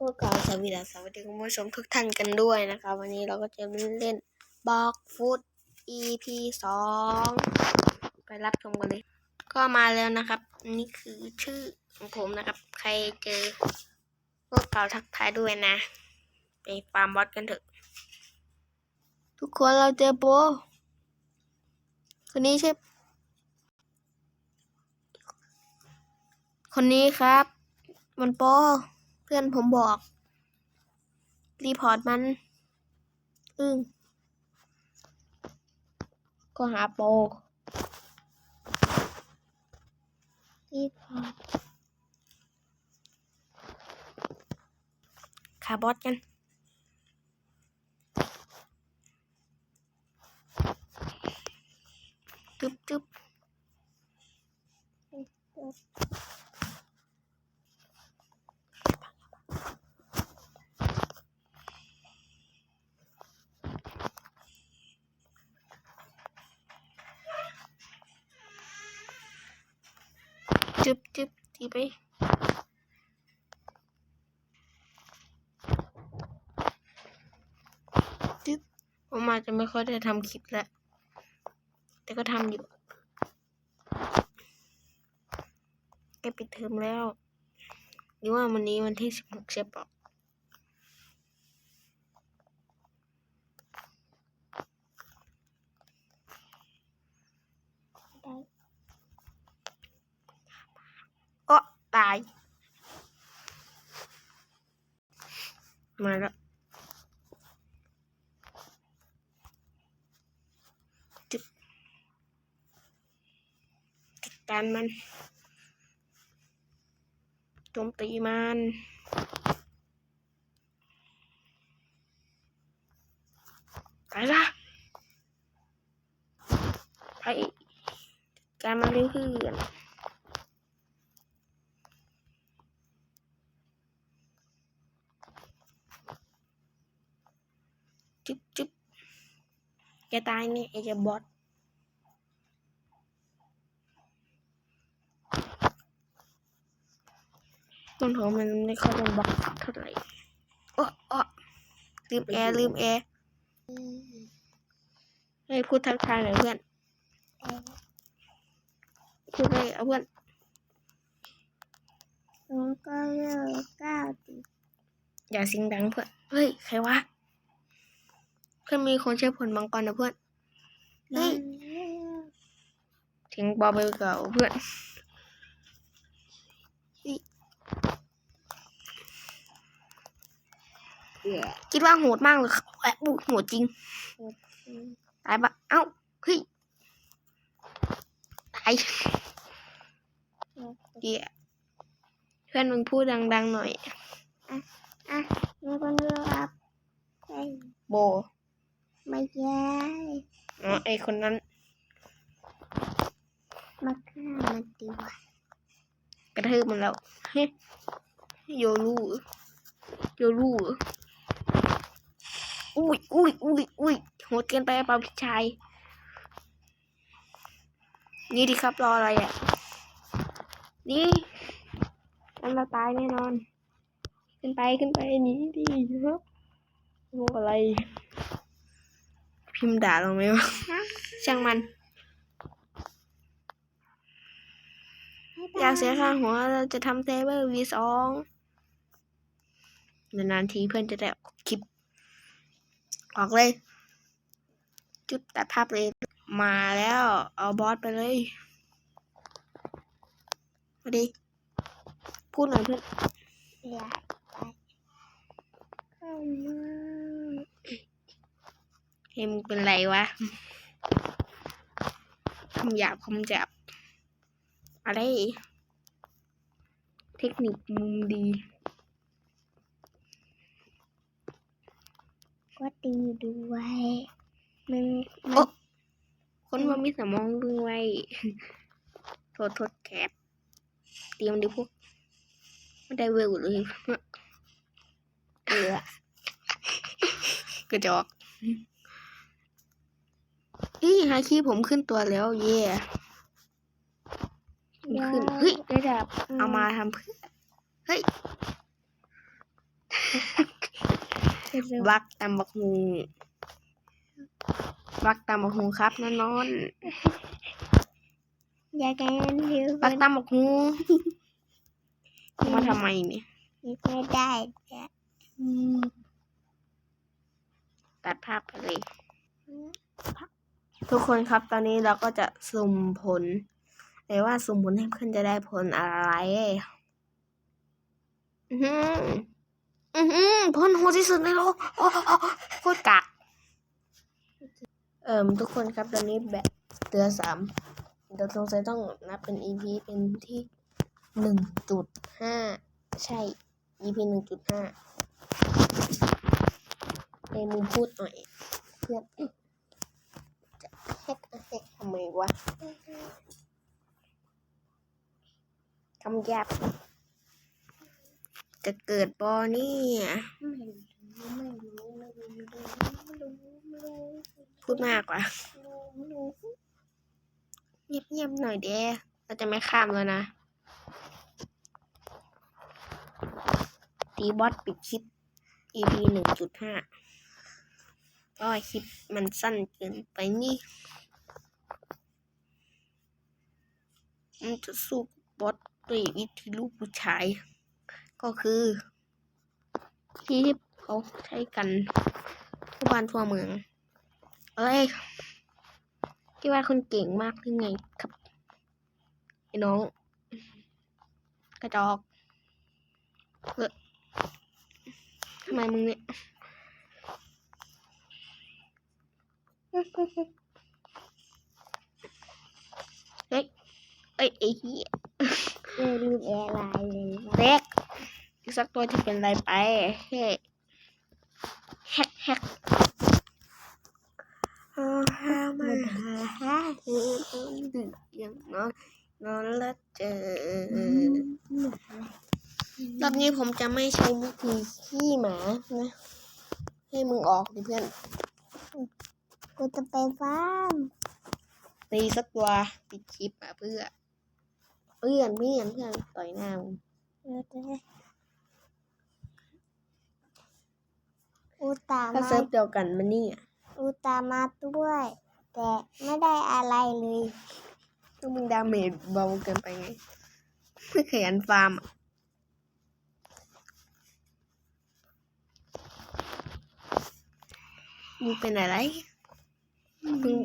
ก็กล่าสวัสดีสวัสดีคุณผู้ชมทุกท่านกันด้วยนะคะ วันนี้เราก็จะเล่นบอกฟุต EP สองไปรับชมกันเลย ก็มาแล้วนะครับ นี่คือชื่อของผมนะครับ ใครเจอก็กล่าทักทายด้วยนะ ไปฟาร์มบอสกันเถอะ ทุกคนเราเจอโปคนนี้ใช่ คนนี้ครับ มันโป เพื่อนผมบอก รีพอร์ตมัน อึ้งก็หาโปรีพอร์ตคาบอสกัน จุ๊บจุ๊บ จุบจุบตีไปจึบผมอาจจะไม่ค่อยได้ทำคลิปแล้ว แต่ก็ทำอยู่ใกล้ปิดเทอมแล้วหรือว่าวันนี้วันที่สิบหกใช่ปะโอ้ตาย มาแล้วจัดการมันโจมตีมันไปละไปการมันเลยเพื่อนจุ๊บจุ๊บ แกตายเนี่ยไอ้เจ้าบอสต้นหอมมันไม่ค่อยลงบล็อกเท่าไหร่โอ้โอ้ลืมแอร์ลืมแอร์ให้พูดทักทายหน่อยเพื่อนพูดเลยเอาเพื่อนหนูก็เลิกเก้าติดอย่าเสิงดังเพื่อน เฮ้ย ใครวะ เพื่อนมีคนใช้ผลมังกรนะเพื่อนเฮ้ยทิ้งบอลไปเก่าเพื่อนคิดว่าโหดมากเลยแอบบุกโหดจริงตายปะเอ้าเฮ้ยตายเดี๋ยวเพื่อนมึงพูดดังๆหน่อยอะหนูก็เลิกครับใช่โบ ไม่ใช่อ๋อไอคนนั้น มาฆ่ามันดีกว่ากระทืบมันแล้วเฮ้ยโยรูโยรูอุ้ยอุ้ยอุ้ยอุ้ยโหดเกินไปเปล่าพี่ชาย นี่ดิครับรออะไรอะ นี่มันมาตายแน่นอน ขึ้นไปขึ้นไปหนี้ดิครับโมอะไร พิมพ์ด่าเราไหมวะช่างมันอยากเสียค่าหัวเราจะทำเซเวอร์วีสองนานๆทีเพื่อนจะได้ออกคลิป ออกเลย จุดตัดภาพเลยมาแล้ว เอาบอสไปเลยมาดิพูดหน่อยเพื่อนอยากไป เข้ามาเฮมงเป็นไรวะคำหยาบคำหยาบอะไร เทคนิคมุมดี ก็ตีด้วยมึงโอ๊ะคนว่ามีสมองดึงไว้ โทษโทษแคปเตรียมดิพวก ไม่ได้เวลเลยเอือกระจอก นี่ฮาคีผมขึ้นตัวแล้วเย่ผมขึ้นเฮ้ยได้ดาบเอามาทำเพื่อเฮ้ยทบักตำบักฮูบักตำบักฮูครับนอนนอนอยากให้มันเร็วบักตำบักฮูมาทำไมเนี่ยไม่ได้จ้ะอืมตัดภาพไปเลย ทุกคนครับตอนนี้เราก็จะสุ่มผลแต่ว่าสุ่มผลให้เพื่อนจะได้ผลอะไร อือหืออือหือผลโหดที่สุดในโลกโอ้โคตรกักเอ่มทุกคนครับตอนนี้แบบเตือสามเดี๋ยวสงสัยต้องนับเป็น EP เป็นที่หนึ่งจุดห้าใช่ EP หนึ่งจุดห้าในมึงพูดหน่อยเพื่อน ทำไมวะคำหยาบจะเกิดบอนี่ไม่รู้ไม่รู้ไม่รู้ไม่รู้ไม่รู้ไม่รู้พูดมากว่ะไม่รู้เงียบๆหน่อยเด้เราจะไม่ข้ามแล้วนะ ตีบอสปิดคลิป EP หนึ่งจุดห้าก็คลิปมันสั้นเกินไปนี่ มันจะสู้บอสด้วยวิธีลูกผู้ชาย ก็คือที่เขาใช้กันทั่วบ้านทั่วเมืองเอ้ยคิดว่าคนเก่งมากหรือไงครับไอ้น้อง กระจอกเออทำไมมึงเนี่ย เฮ้ย เอ้ยไอ้เหี้ยเออรูปแอร์ไลน์เลยว่าเล็กอีกสักตัวที่เป็นอะไรไปเฮ้แฮกแฮกอ่าฮามาฮาฮาเฮ้ยต้องดึกอย่างนอนนอนแล้วเจอรอบนี้ผมจะไม่ใช้วิธีขี้หมานะให้มึงออกดิเพื่อน กูจะไปฟาร์มตีสักตัวปิดคลิปอะเพื่อเพื่อนเพื่อนเพื่อนต่อยหน้ามึงเออจะได้อูตาถ้ามาเซิร์ฟเดียวกันมันนี่อะอูตามาด้วย แต่ไม่ได้อะไรเลยก็มึงดาเมจเบาเกินไปไงไม่ขยันฟาร์มอะมึงเป็นอะไรมึง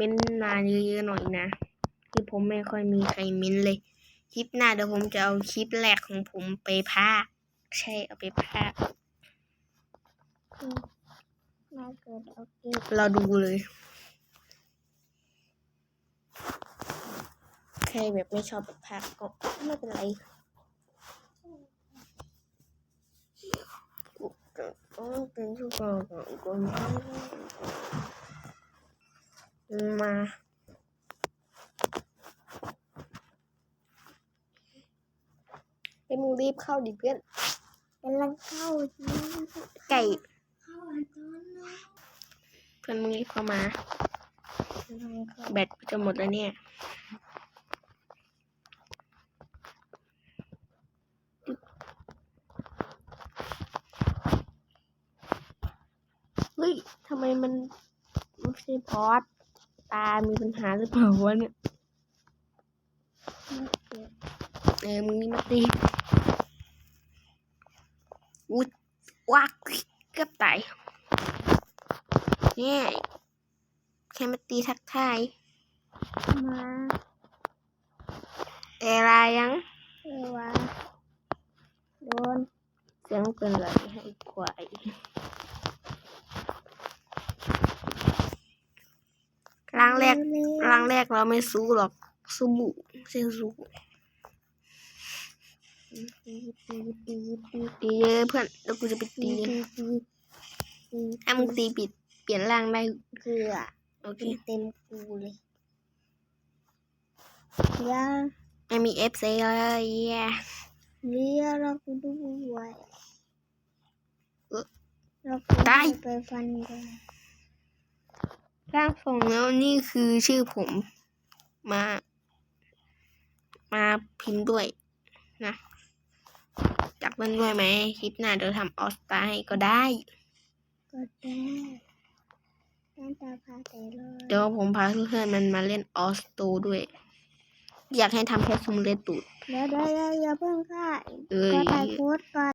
ม้นนานเยอะๆหน่อยนะคือผมไม่ค่อยมีใครเม้นเลย คลิปหน้าเดี๋ยวผมจะเอาคลิปแรกของผมไปพากใช่เอาไปพากย์มาเกิดโอเคเราดูเลยใครแบบไม่ชอบแบบพากก็ไม่เป็นไรกูจะต้องเป็นทุกคนของคน มา ไอ้มึงรีบเข้าดิเพื่อนกำลังเข้าไก่เข้าอันตอนนะเพื่อนมึงรีบเข้ามากำลังเข้าแบตกูจะหมดแล้วเนี่ยเฮ้ยทำไมมันไม่ใช่พอด ตา มีปัญหาหรือเปล่าวะเนี่ยเออมึงนี่มาตีอุ๊ยวักเกือบตายเนี่ยแค่มาตีทักทาย มาเอลายังเออวะโดนเสียงเป็นไรให้ควายร่างแรกร่าง แรกเราไม่สู้หรอกสู้บุเสียสู้ตีตีเยอะเพื่อนแล้วกูจะไปตีตีตีตีถ้มึงตีปิด เปลี่ยนร่างได้เกลือโอเคเต็มกูเลยเลี้ยไม่มีเอฟซีเลยย่เลี้ยเรากูด้วยเรากูได้ไปฟันกัน ร่างทรงแล้วนี่คือชื่อผม มา มาพิมพ์ด้วยนะอยากเล่นด้วยไหมคลิปหน้าเดี๋ยวทำออสตาให้ก็ได้ ก็ได้น้ำตาพาเตเลยเดี๋ยวผมพาเพื่อนๆมันมาเล่นออสโตด้วย อยากให้ทำแค่ซุมเลตูด เดี๋ยวเดี๋ยวเดี๋ยวอย่าเพิ่งค่ะเอ้ย ก็ถ่ายโพสต์ก่อน